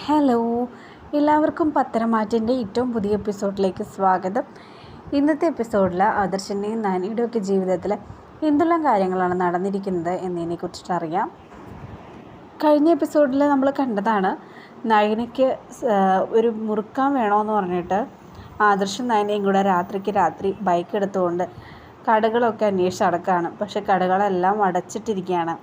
Hello എല്ലാവർക്കും പത്തരമാറ്റിന്റെ ഏറ്റവും പുതിയ എപ്പിസോഡിലേക്ക് സ്വാഗതം. ഇന്നത്തെ എപ്പിസോഡിൽ ആദർശന്റെയും നാനിയുടെയൊക്കെ ജീവിതത്തിൽ എന്തെല്ലാം കാര്യങ്ങളാണ് നടന്നിരിക്കുന്നത് എന്നതിനെക്കുറിച്ചിട്ട് അറിയാം. കഴിഞ്ഞ എപ്പിസോഡിൽ നമ്മൾ കണ്ടതാണ് നയനയ്ക്ക് ഒരു മുറുക്കാൻ വേണമെന്ന് പറഞ്ഞിട്ട് ആദർശൻ നയനയും കൂടെ രാത്രിക്ക് രാത്രി ബൈക്ക് എടുത്തുകൊണ്ട് കടകളൊക്കെ അന്വേഷിച്ച് അടക്കാണ് പക്ഷേ കടകളെല്ലാം അടച്ചിട്ടിരിക്കുകയാണ്.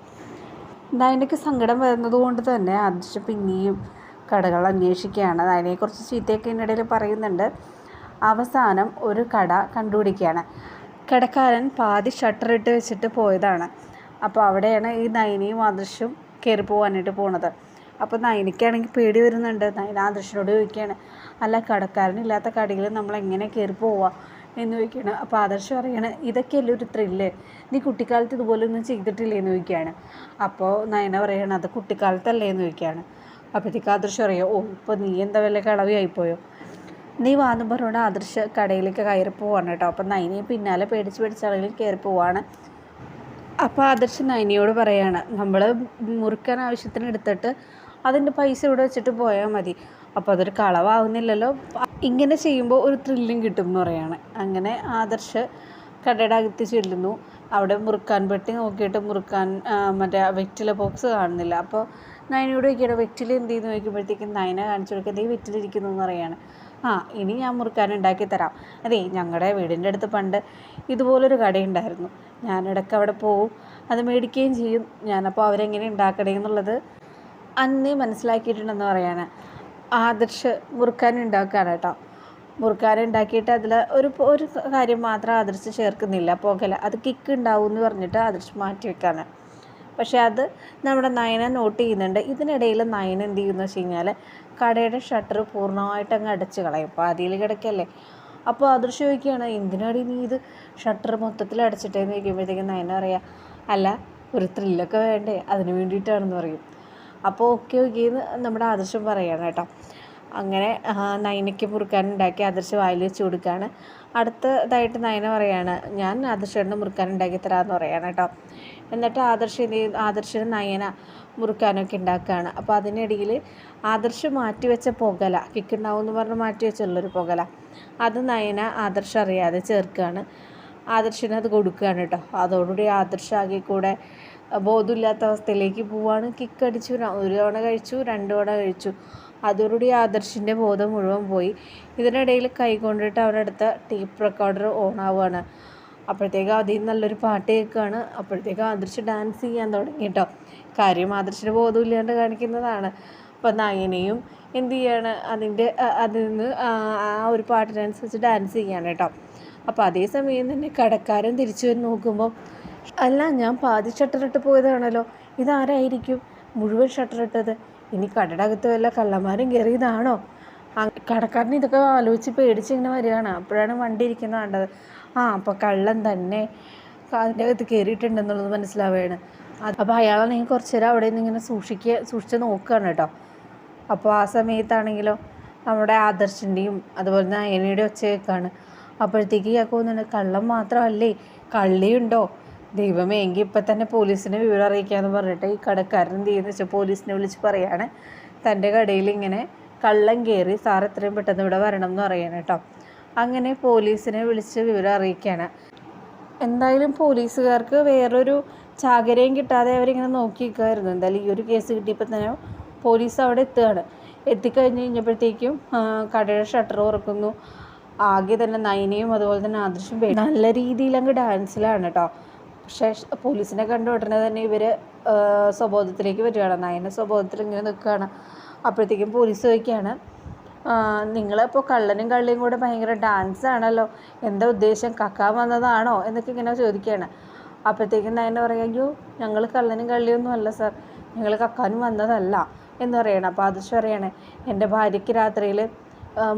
നയനയ്ക്ക് സങ്കടം വരുന്നത് കൊണ്ട് തന്നെ ആദർശ് പിന്നെയും കടകൾ അന്വേഷിക്കുകയാണ്. അതിനെക്കുറിച്ച് ചീത്തയൊക്കെ ഇതിനിടയിൽ പറയുന്നുണ്ട്. അവസാനം ഒരു കട കണ്ടുപിടിക്കുകയാണ്. കടക്കാരൻ പാതി ഷട്ടർ ഇട്ട് വെച്ചിട്ട് പോയതാണ്. അപ്പോൾ അവിടെയാണ് ഈ നയനയും ആദർശും കയറി പോകാനായിട്ട് പോണത്. അപ്പോൾ നയനയ്ക്കാണെങ്കിൽ പേടി വരുന്നുണ്ട്. നയന ആദർശനോട് ചോദിക്കുകയാണ് അല്ല കടക്കാരനില്ലാത്ത കടയിൽ നമ്മൾ എങ്ങനെ കയറി പോവുക എന്ന് ചോദിക്കുകയാണ്. അപ്പോൾ ആദർശം പറയാണ് ഇതൊക്കെയല്ലേ ഒരു ത്രില്ല്? നീ കുട്ടിക്കാലത്ത് ഇതുപോലൊന്നും ചെയ്തിട്ടില്ലേ? എന്ന് ചോദിക്കുകയാണ്. അപ്പോൾ നയന പറയുകയാണ് അത് കുട്ടിക്കാലത്തല്ലേ? എന്ന് ചോദിക്കുകയാണ്. അപ്പോഴത്തേക്ക് ആദർശം അറിയാം? ഓ ഇപ്പോൾ നീ എന്താ വല്ല കളവിയായിപ്പോയോ? നീ വാന്നും പറഞ്ഞുകൊണ്ട് ആദർശ കടയിലേക്ക് കയറി പോവാണ് കേട്ടോ. അപ്പം നൈനയെ പിന്നാലെ പേടിച്ച് പേടിച്ചാണെങ്കിലും കയറി പോവാണ്. അപ്പോൾ ആദർശ് നൈനയോട് പറയാണ് നമ്മൾ മുറുക്കാൻ ആവശ്യത്തിന് എടുത്തിട്ട് അതിന്റെ പൈസ ഇവിടെ വെച്ചിട്ട് പോയാൽ മതി. അപ്പോൾ അതൊരു കളവാകുന്നില്ലല്ലോ ഇങ്ങനെ ചെയ്യുമ്പോൾ ഒരു ത്രില്ലും കിട്ടും എന്ന് പറയാണ്. അങ്ങനെ ആദർശ് കടയുടെ അകത്ത് ചെല്ലുന്നു. അവിടെ മുറുക്കാൻ പെട്ടി നോക്കിയിട്ട് മുറുക്കാൻ മറ്റേ വെറ്റില ബോക്സ് കാണുന്നില്ല. അപ്പോൾ നയനയോട് ചോദിക്കുകയാണ് വെറ്റില എന്ത് ചെയ്യുന്നു? ചോദിക്കുമ്പോഴത്തേക്കും നയന കാണിച്ചു കൊടുക്കുക ദേ വെറ്റിലിരിക്കുന്നു എന്ന് പറയാണ് ആ ഇനി ഞാൻ മുറുക്കാൻ ഉണ്ടാക്കി തരാം. അതേ ഞങ്ങളുടെ വീടിന്റെ അടുത്ത് പണ്ട് ഇതുപോലൊരു കടയുണ്ടായിരുന്നു. ഞാനിടയ്ക്ക് അവിടെ പോവും അത് മേടിക്കുകയും ചെയ്യും. ഞാനപ്പോൾ അവരെങ്ങനെ ഉണ്ടാക്കണേ എന്നുള്ളത് അന്നേ മനസ്സിലാക്കിയിട്ടുണ്ടെന്ന് പറയാണ്. ആദർശ് മുറുക്കാൻ ഉണ്ടാക്കുകയാണ് കേട്ടോ. മുറുക്കാൻ ഉണ്ടാക്കിയിട്ട് അതിൽ ഒരു ഒരു കാര്യം മാത്രം ആദർശ് ചേർക്കുന്നില്ല. പുകല. അത് കിക്ക് ഉണ്ടാവും എന്ന് പറഞ്ഞിട്ട് ആദർശ് മാറ്റി വെക്കാണ്. പക്ഷേ അത് നമ്മുടെ നയന നോട്ട് ചെയ്യുന്നുണ്ട്. ഇതിനിടയിൽ നയന എന്ത് ചെയ്യുന്നു വെച്ച് കഴിഞ്ഞാൽ കടയുടെ ഷട്ടർ പൂർണമായിട്ട് അങ്ങ് അടച്ച് കളയും. പാതിയിൽ കിടക്കല്ലേ അപ്പോൾ ആദർശ് ചോദിക്കുകയാണ് എന്തിനാടി നീ ഇത് ഷട്ടർ മൊത്തത്തിൽ അടച്ചിട്ടേന്ന്? ചോദിക്കുമ്പോഴത്തേക്കും നയന പറയാം അല്ല ഒരു ത്രില്ലൊക്കെ വേണ്ടേ. അതിന് വേണ്ടിയിട്ടാണെന്ന് പറയും. അപ്പോൾ ഓക്കെ ഓക്കെ എന്ന് നമ്മുടെ ആദർശം പറയാണ് കേട്ടോ. അങ്ങനെ നയനയ്ക്ക് മുറുക്കാൻ ഉണ്ടാക്കി വായിൽ വെച്ച് കൊടുക്കുകയാണ് അടുത്തതായിട്ട് നയന പറയാണ് ഞാൻ ആദർശേട്ടന് മുറുക്കാൻ ഉണ്ടാക്കി തരാമെന്ന് പറയാണ് കേട്ടോ. എന്നിട്ട് ആദർശ് ആദർശന് നയന മുറുക്കാനൊക്കെ ഉണ്ടാക്കുകയാണ്. അപ്പോൾ അതിനിടയിൽ ആദർശ് മാറ്റിവെച്ച പുകല കിക്കുണ്ടാവും എന്ന് പറഞ്ഞ് മാറ്റി വെച്ചുള്ളൊരു പുകല. അത് നയന ആദർശ് അറിയാതെ ചേർക്കുകയാണ്. ആദർശിന് അത് കൊടുക്കുകയാണ് കേട്ടോ. അതോടുകൂടി ആദർശ ആകെ കൂടെ ബോധമില്ലാത്ത അവസ്ഥയിലേക്ക് പോവാണ്. കിക്ക് അടിച്ചു ഒരു തവണ കഴിച്ചു രണ്ട് തവണ കഴിച്ചു. അതോടുകൂടി ആദർശിന്റെ ബോധം മുഴുവൻ പോയി. ഇതിനിടയിൽ കൈകൊണ്ടിട്ട് അവരുടെ അടുത്ത ടേപ്പ് റെക്കോർഡർ ഓൺ ആവുകയാണ്. അപ്പോഴത്തേക്ക് അതിൽ നല്ലൊരു പാട്ട് കേൾക്കുകയാണ്. അപ്പോഴത്തേക്ക് ആദർശ് ഡാൻസ് ചെയ്യാൻ തുടങ്ങി കേട്ടോ. കാര്യം ആദർശിന് ബോധമില്ലാണ്ട് കാണിക്കുന്നതാണ്. അപ്പം നയനയും എന്തു ചെയ്യാണ്? അതിന്റെ അതിൽ നിന്ന് ആ ആ ഒരു പാട്ടിനനുസരിച്ച് ഡാൻസ് ചെയ്യാൻ കേട്ടോ. അപ്പോൾ അതേസമയം തന്നെ കടക്കാരൻ തിരിച്ചു വന്ന് നോക്കുമ്പോൾ അല്ല ഞാൻ പാതി ഷട്ടറിട്ട് പോയതാണല്ലോ. ഇതാരായിരിക്കും? മുഴുവൻ ഷട്ടറിട്ടത്. ഇനി കടയുടെ അകത്ത് വല്ല കള്ളന്മാരും കയറിയതാണോ കടക്കാരന് ഇതൊക്കെ ആലോചിച്ച് പേടിച്ച് ഇങ്ങനെ വരികയാണ്. അപ്പോഴാണ് വണ്ടി ഇരിക്കുന്നത് കണ്ടത്. ആ അപ്പോൾ കള്ളൻ തന്നെ അതിന്റെ അകത്ത് കയറിയിട്ടുണ്ടെന്നുള്ളത് മനസ്സിലാവുകയാണ്. അപ്പോൾ അയാളാണെങ്കിൽ കുറച്ച് നേരം അവിടെ നിന്ന് ഇങ്ങനെ സൂക്ഷിക്കുക സൂക്ഷിച്ച് നോക്കുകയാണ് കേട്ടോ. അപ്പോൾ ആ സമയത്താണെങ്കിലോ നമ്മുടെ ആദർശിന്റെയും അതുപോലെ തന്നെ അയനയുടെ ഒച്ചയൊക്കെയാണ് അപ്പോഴത്തേക്ക് ഇയാൾക്ക് തോന്നുന്നുണ്ട് കള്ളം മാത്രമല്ലേ? കള്ളിയുണ്ടോ? ദൈവമേ എങ്കിൽ ഇപ്പം തന്നെ പോലീസിനെ വിവരം അറിയിക്കാമെന്ന് പറഞ്ഞിട്ട് ഈ കടക്കാരൻ എന്ത് ചെയ്യുന്ന വെച്ചാൽ പോലീസിനെ വിളിച്ച് പറയാണ്. തന്റെ കടയിൽ ഇങ്ങനെ കള്ളം കയറി സാർ എത്രയും പെട്ടെന്ന് ഇവിടെ വരണം എന്ന് പറയണം കേട്ടോ. അങ്ങനെ പോലീസിനെ വിളിച്ച് വിവരം അറിയിക്കുകയാണ് എന്തായാലും പോലീസുകാർക്ക് വേറൊരു ചാകരയും കിട്ടാതെ അവരിങ്ങനെ നോക്കി നിൽക്കുമായിരുന്നു എന്തായാലും ഈ ഒരു കേസ് കിട്ടിയപ്പോൾ തന്നെ പോലീസ് അവിടെ എത്തുകയാണ്. എത്തിക്കഴിഞ്ഞ് കഴിഞ്ഞപ്പോഴത്തേക്കും കടയുടെ ഷട്ടർ തുറക്കുന്നു. ആകെ തന്നെ നയനയും അതുപോലെ തന്നെ ആദർശും നല്ല രീതിയിൽ അങ്ങ് ഡാൻസിലാണ് കേട്ടോ. പക്ഷേ പോലീസിനെ കണ്ട ഉടനെ തന്നെ ഇവർ സ്വബോധത്തിലേക്ക് വരികയാണ്. നയന സ്വബോധത്തിൽ ഇങ്ങനെ നിൽക്കുകയാണ്. അപ്പോഴത്തേക്കും പോലീസ് ചോദിക്കുകയാണ് നിങ്ങളിപ്പോൾ കള്ളനും കള്ളിയും കൂടെ ഭയങ്കര ഡാൻസ് ആണല്ലോ. എന്താ ഉദ്ദേശം? കക്കാൻ വന്നതാണോ? എന്നൊക്കെ ഇങ്ങനെ ചോദിക്കുകയാണ്. അപ്പോഴത്തേക്കും നയന പറയുകയോ ഞങ്ങൾ കള്ളനും കള്ളിയൊന്നും അല്ല സാർ. ഞങ്ങൾ കക്കാനും വന്നതല്ല എന്ന് പറയണം. അപ്പോൾ ആദർശ് പറയണേ എന്റെ ഭാര്യയ്ക്ക് രാത്രിയിൽ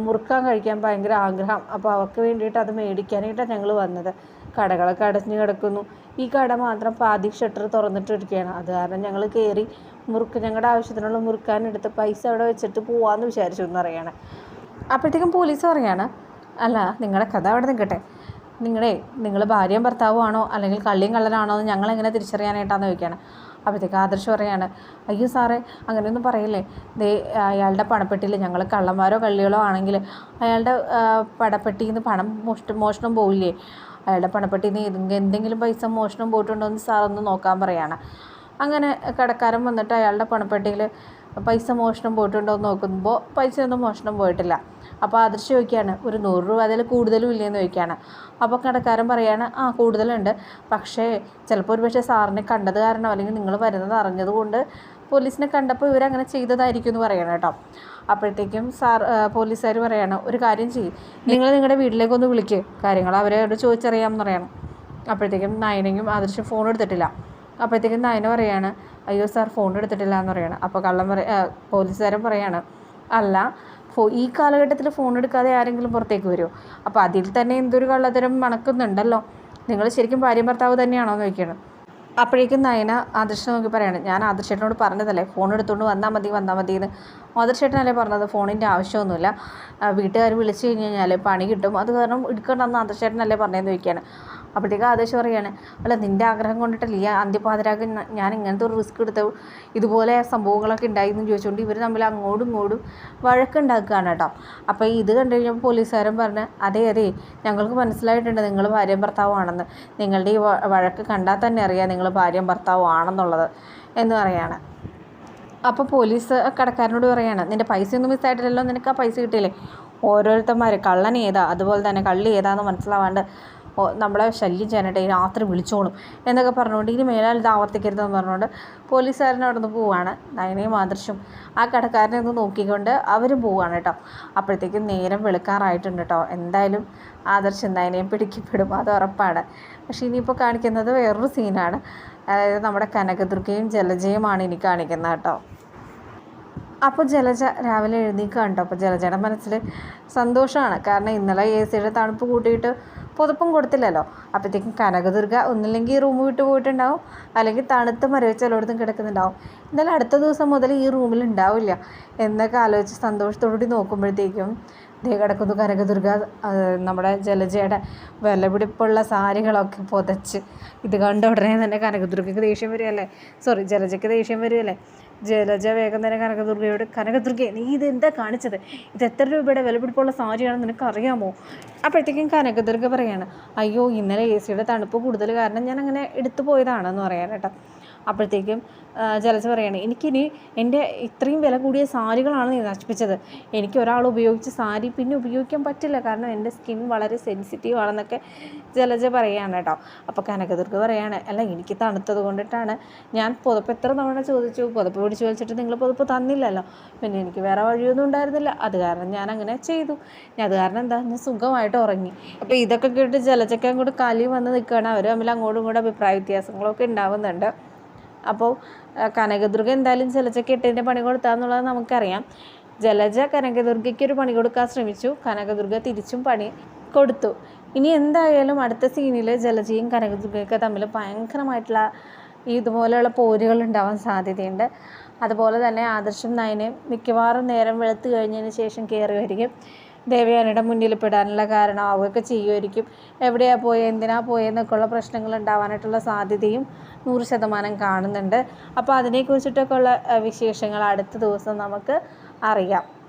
മുറുക്കാൻ കഴിക്കാൻ ഭയങ്കര ആഗ്രഹം. അപ്പോൾ അവൾക്ക് വേണ്ടിയിട്ട് അത് മേടിക്കാനായിട്ടാണ് ഞങ്ങൾ വന്നത്. കടകളൊക്കെ അടഞ്ഞു കിടക്കുന്നു. ഈ കട മാത്രം പാതി ഷട്ടർ തുറന്നിട്ടിരിക്കുകയാണ്. അത് കാരണം ഞങ്ങൾ കയറി മുറുക്ക് ഞങ്ങളുടെ ആവശ്യത്തിനുള്ള മുറുക്കാൻ എടുത്ത് പൈസ അവിടെ വെച്ചിട്ട് പോവാമെന്ന് വിചാരിച്ചു എന്ന് പറയാണ്. അപ്പോഴത്തേക്കും പോലീസ് പറയാണ് അല്ല നിങ്ങളുടെ കഥ അവിടെ നിൽക്കട്ടെ നിങ്ങളെ നിങ്ങൾ ഭാര്യയും ഭർത്താവുമാണോ അല്ലെങ്കിൽ കള്ളിയും കള്ളനാണോ എന്ന് ഞങ്ങളെങ്ങനെ തിരിച്ചറിയാനായിട്ടാന്ന് ചോദിക്കുകയാണ് അപ്പോഴത്തേക്ക് ആദർശ് പറയാണ് അയ്യോ സാറേ അങ്ങനെയൊന്നും പറയില്ലേ. ദേ അയാളുടെ പണപ്പെട്ടിയിൽ ഞങ്ങൾ കള്ളന്മാരോ കള്ളികളോ ആണെങ്കിൽ അയാളുടെ പടപ്പെട്ടിയിൽ നിന്ന് പണം മോഷ്ട മോഷണം പോവില്ലേ. അയാളുടെ പണപ്പെട്ടിയിൽ നിന്ന് എന്തെങ്കിലും പൈസ മോഷണം പോയിട്ടുണ്ടോ എന്ന് സാറൊന്ന് നോക്കാൻ പറയാണ്. അങ്ങനെ കടക്കാരൻ വന്നിട്ട് അയാളുടെ പണപ്പെട്ടിയിൽ പൈസ മോഷണം പോയിട്ടുണ്ടോ എന്ന് നോക്കുമ്പോൾ ഒന്നും മോഷണം പോയിട്ടില്ല. അപ്പോൾ ആദർശ് ചോദിക്കുകയാണ് ഒരു നൂറ് രൂപ അതിൽ കൂടുതലും ഇല്ലയെന്ന് ചോദിക്കുകയാണ്. അപ്പോൾ കടക്കാരൻ പറയാണ് ആ കൂടുതലുണ്ട്. പക്ഷേ ചിലപ്പോൾ ഒരു പക്ഷേ സാറിനെ കണ്ടത് കാരണം അല്ലെങ്കിൽ നിങ്ങൾ വരുന്നത് അറിഞ്ഞത് കൊണ്ട് പോലീസിനെ കണ്ടപ്പോൾ ഇവരങ്ങനെ ചെയ്തതായിരിക്കും എന്ന് പറയണം കേട്ടോ. അപ്പോഴത്തേക്കും സാർ പോലീസുകാർ പറയാണ് ഒരു കാര്യം ചെയ്യും. നിങ്ങൾ നിങ്ങളുടെ വീട്ടിലേക്ക് ഒന്ന് വിളിക്കുക കാര്യങ്ങൾ അവരോട് ചോദിച്ചറിയാമെന്ന് പറയണം. അപ്പോഴത്തേക്കും നയനയും ആദർശം ഫോൺ എടുത്തിട്ടില്ല. അപ്പോഴത്തേക്കും നയന പറയാണ് അയ്യോ സാർ ഫോൺ എടുത്തിട്ടില്ല എന്ന് പറയണം. അപ്പോൾ കള്ളം പറ പോലീസുകാരൻ പറയാണ് അല്ല ഫോ ഈ കാലഘട്ടത്തിൽ ഫോൺ എടുക്കാതെ ആരെങ്കിലും പുറത്തേക്ക് വരുമോ അപ്പോൾ അതിൽ തന്നെ എന്തൊരു കള്ളത്തരം മണക്കുന്നുണ്ടല്ലോ. നിങ്ങൾ ശരിക്കും ഭാര്യ ഭർത്താവ് തന്നെയാണോ എന്ന് ചോദിക്കണം അപ്പോഴേക്കും നയന ആദർശം നോക്കി പറയാണ് ഞാൻ ആദർശനോട് പറഞ്ഞതല്ലേ? ഫോൺ എടുത്തുകൊണ്ട് വന്നാൽ മതി വന്നാൽ മതി എന്ന് ആദർശേട്ടനല്ലേ പറഞ്ഞത്? ഫോണിന്റെ ആവശ്യമൊന്നുമില്ല. വീട്ടുകാർ വിളിച്ചു കഴിഞ്ഞ് കഴിഞ്ഞാൽ പണി കിട്ടും. അത് കാരണം എടുക്കണമെന്ന് ആദർശേട്ടനല്ലേ പറഞ്ഞതെന്ന് ചോദിക്കുകയാണ്. അപ്പോഴത്തേക്ക് ആദേശം പറയാണ് അല്ല നിന്റെ ആഗ്രഹം കൊണ്ടിട്ടല്ലേ അന്ത്യപാതിരാക്ക് ഞാൻ ഇങ്ങനത്തെ ഒരു റിസ്ക് എടുത്ത ഇതുപോലെ സംഭവങ്ങളൊക്കെ ഉണ്ടായി എന്ന് ചോദിച്ചുകൊണ്ട് ഇവർ തമ്മിൽ അങ്ങോട്ടും ഇങ്ങോട്ടും വഴക്കുണ്ടാക്കുകയാണ് കേട്ടോ. അപ്പോൾ ഇത് കണ്ടു കഴിഞ്ഞപ്പോൾ പോലീസുകാരൻ പറഞ്ഞ് അതെ അതെ ഞങ്ങൾക്ക് മനസ്സിലായിട്ടുണ്ട് നിങ്ങൾ ഭാര്യയും ഭർത്താവുമാണെന്ന്. നിങ്ങളുടെ ഈ വഴക്ക് കണ്ടാൽ തന്നെ അറിയാം നിങ്ങൾ ഭാര്യയും ഭർത്താവും ആണെന്നുള്ളത് എന്ന് പറയാണ് അപ്പോൾ പോലീസ് കടക്കാരനോട് പറയാണ് നിന്റെ പൈസയൊന്നും മിസ്സായിട്ടില്ലല്ലോ നിനക്ക് ആ പൈസ കിട്ടിയില്ലേ? ഓരോരുത്തന്മാർ കള്ളൻ ഏതാ? അതുപോലെ തന്നെ കള്ളി ഏതാന്ന് മനസ്സിലാവാണ്ട് നമ്മളെ ശല്യം ചെയ്യാനായിട്ട് രാത്രി വിളിച്ചോളും എന്നൊക്കെ പറഞ്ഞുകൊണ്ട് ഇനി മേലാൽ ഇത് ആവർത്തിക്കരുതെന്ന് പറഞ്ഞുകൊണ്ട് പോലീസുകാരൻ അവിടെ നിന്ന് പോവുകയാണ് നയനയും ആദർശും ആ കടക്കാരനെ ഒന്ന് നോക്കിക്കൊണ്ട് അവരും പോവുകയാണ് കേട്ടോ. അപ്പോഴത്തേക്കും നേരം വെളുക്കാറായിട്ടുണ്ട് കേട്ടോ. എന്തായാലും ആദർശം നയനയും പിടിക്കപ്പെടും അത് ഉറപ്പാണ്. പക്ഷേ ഇനിയിപ്പോൾ കാണിക്കുന്നത് വേറൊരു സീനാണ്. അതായത് നമ്മുടെ കനകദുർഗയും ജലജയുമാണ് ഇനി കാണിക്കുന്നത് കേട്ടോ. അപ്പോൾ ജലജ രാവിലെ എഴുന്നേൽക്കുക അപ്പോൾ ജലജയുടെ മനസ്സിൽ സന്തോഷമാണ്. കാരണം ഇന്നലെ എ സിയുടെ തണുപ്പ് കൂട്ടിയിട്ട് പുതപ്പും കൊടുത്തില്ലല്ലോ. അപ്പോഴത്തേക്കും കനകദുർഗ ഒന്നില്ലെങ്കിൽ റൂം വിട്ട് പോയിട്ടുണ്ടാവും. അല്ലെങ്കിൽ തണുത്ത് മരവിച്ച് എല്ലായിടത്തും കിടക്കുന്നുണ്ടാവും. എന്നാലും അടുത്ത ദിവസം മുതൽ ഈ റൂമിൽ ഉണ്ടാവില്ല. എന്നൊക്കെ ആലോചിച്ച് സന്തോഷത്തോടുകൂടി നോക്കുമ്പോഴത്തേക്കും ദേ കിടക്കുന്നു കനകദുർഗ നമ്മുടെ ജലജയുടെ വിലപിടിപ്പുള്ള സാരികളൊക്കെ പുതച്ച്. ഇത് കണ്ട ഉടനെ തന്നെ കനകദുർഗയ്ക്ക് ദേഷ്യം വരികയല്ലേ? സോറി ജലജയ്ക്ക് ദേഷ്യം വരികയല്ലേ? ജലജ വേഗം തന്നെ കനകദുർഗയോട് കനകദുർഗ നീ ഇത് എന്താ കാണിച്ചത്? ഇത് എത്ര രൂപയുടെ വിലപിടിപ്പുള്ള സാരിയാണെന്ന് നിനക്ക് അറിയാമോ അപ്പോഴത്തേക്കും കനകദുർഗ പറയാണ് അയ്യോ ഇന്നലെ എ സിയുടെ തണുപ്പ് കൂടുതൽ കാരണം ഞാൻ അങ്ങനെ എടുത്തു പോയതാണെന്ന് പറയാൻ അപ്പോഴത്തേക്കും ജലജ പറയാണ് എനിക്കിനി എന്റെ ഇത്രയും വില കൂടിയ സാരികളാണ് നീ നശിപ്പിച്ചത്. എനിക്ക് ഒരാൾ ഉപയോഗിച്ച സാരി പിന്നെ ഉപയോഗിക്കാൻ പറ്റില്ല. കാരണം എന്റെ സ്കിൻ വളരെ സെൻസിറ്റീവ് ആണെന്നൊക്കെ ജലജ പറയുകയാണ് കേട്ടോ. അപ്പോൾ കനകദുർഗ പറയാണ് അല്ല എനിക്ക് തണുത്തത് കൊണ്ടിട്ടാണ്. ഞാൻ പുതപ്പ് എത്ര തവണ ചോദിച്ചു? പുതപ്പ് പിടിച്ച് വലിച്ചിട്ട് നിങ്ങൾ പുതപ്പ് തന്നില്ലല്ലോ. പിന്നെ എനിക്ക് വേറെ വഴിയൊന്നും ഉണ്ടായിരുന്നില്ല. അത് കാരണം ഞാൻ അങ്ങനെ ചെയ്തു. അത് കാരണം എന്താ? ഞാൻ സുഖമായിട്ട് ഉറങ്ങി. അപ്പോൾ ഇതൊക്കെ കേട്ട് ജലജയ്ക്ക് അങ്ങോട്ട് കലി വന്ന് നിൽക്കുകയാണ്. അവർ തമ്മിൽ അങ്ങോട്ടും ഇങ്ങോട്ടും അഭിപ്രായ വ്യത്യാസങ്ങളൊക്കെ ഉണ്ടാവുന്നുണ്ട്. അപ്പോൾ കനകദുർഗ എന്തായാലും ജലജയ്ക്ക് എട്ടിന്റെ പണി കൊടുത്താന്നുള്ളത് നമുക്കറിയാം. ജലജ കനകദുർഗയ്ക്ക് ഒരു പണി കൊടുക്കാൻ ശ്രമിച്ചു. കനകദുർഗ തിരിച്ചും പണി കൊടുത്തു. ഇനി എന്തായാലും അടുത്ത സീനിൽ ജലജയും കനകദുർഗയൊക്കെ തമ്മിൽ ഭയങ്കരമായിട്ടുള്ള ഇതുപോലെയുള്ള പോരുകൾ ഉണ്ടാവാൻ സാധ്യതയുണ്ട്. അതുപോലെ തന്നെ ആദർശം നയനെ മിക്കവാറും നേരം വെളുത്ത് കഴിഞ്ഞതിന് ശേഷം കയറി വരികയും ദേവയാനിയുടെ മുന്നിൽ പെടാനുള്ള കാരണം ആവുകയൊക്കെ ചെയ്യുമായിരിക്കും. എവിടെയാണ് പോയത് എന്തിനാണ് പോയെന്നൊക്കെയുള്ള പ്രശ്നങ്ങൾ ഉണ്ടാവാനായിട്ടുള്ള സാധ്യതയും നൂറ് ശതമാനം കാണുന്നുണ്ട്. അപ്പോൾ അതിനെക്കുറിച്ചിട്ടൊക്കെ ഉള്ള വിശേഷങ്ങൾ അടുത്ത ദിവസം നമുക്ക് അറിയാം.